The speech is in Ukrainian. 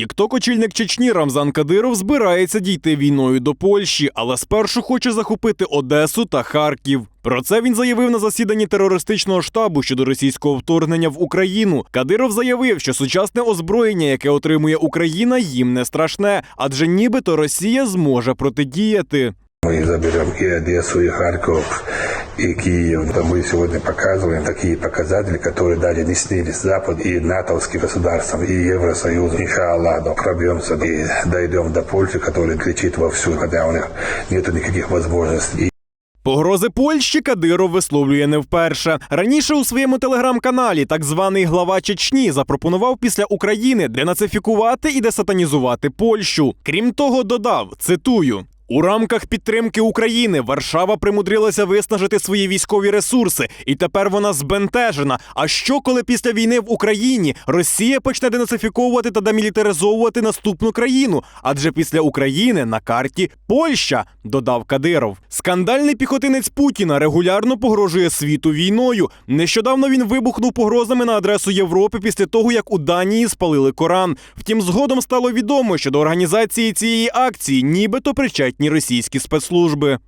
Тікток очільник Чечні Рамзан Кадиров збирається дійти війною до Польщі, але спершу хоче захопити Одесу та Харків. Про це він заявив на засіданні терористичного штабу щодо російського вторгнення в Україну. Кадиров заявив, що сучасне озброєння, яке отримує Україна, їм не страшне, адже нібито Росія зможе протидіяти. Мы заберем и Одессу, и Харьков, и Киев. Это мы сегодня показываем такие показатели, которые далее не снились Запад и натовским государствам, и Евросоюзу. Иншаллах, но пробьемся и дойдем до Польши, которая кричит вовсю, хотя у них нет никаких возможностей. Погрози Польщі Кадиров висловлює не вперше. Раніше у своєму телеграм-каналі так званий глава Чечні запропонував після України денацифікувати і десатанізувати Польщу. Крім того, додав цитую. у рамках підтримки України Варшава примудрилася виснажити свої військові ресурси, і тепер вона збентежена. А що коли після війни в Україні Росія почне денацифіковувати та демілітаризовувати наступну країну? Адже після України на карті Польща, додав Кадиров. Скандальний піхотинець Путіна регулярно погрожує світу війною. Нещодавно він вибухнув погрозами на адресу Європи після того, як у Данії спалили Коран. Втім, згодом стало відомо, що до організації цієї акції нібито причетні ні російські спецслужби.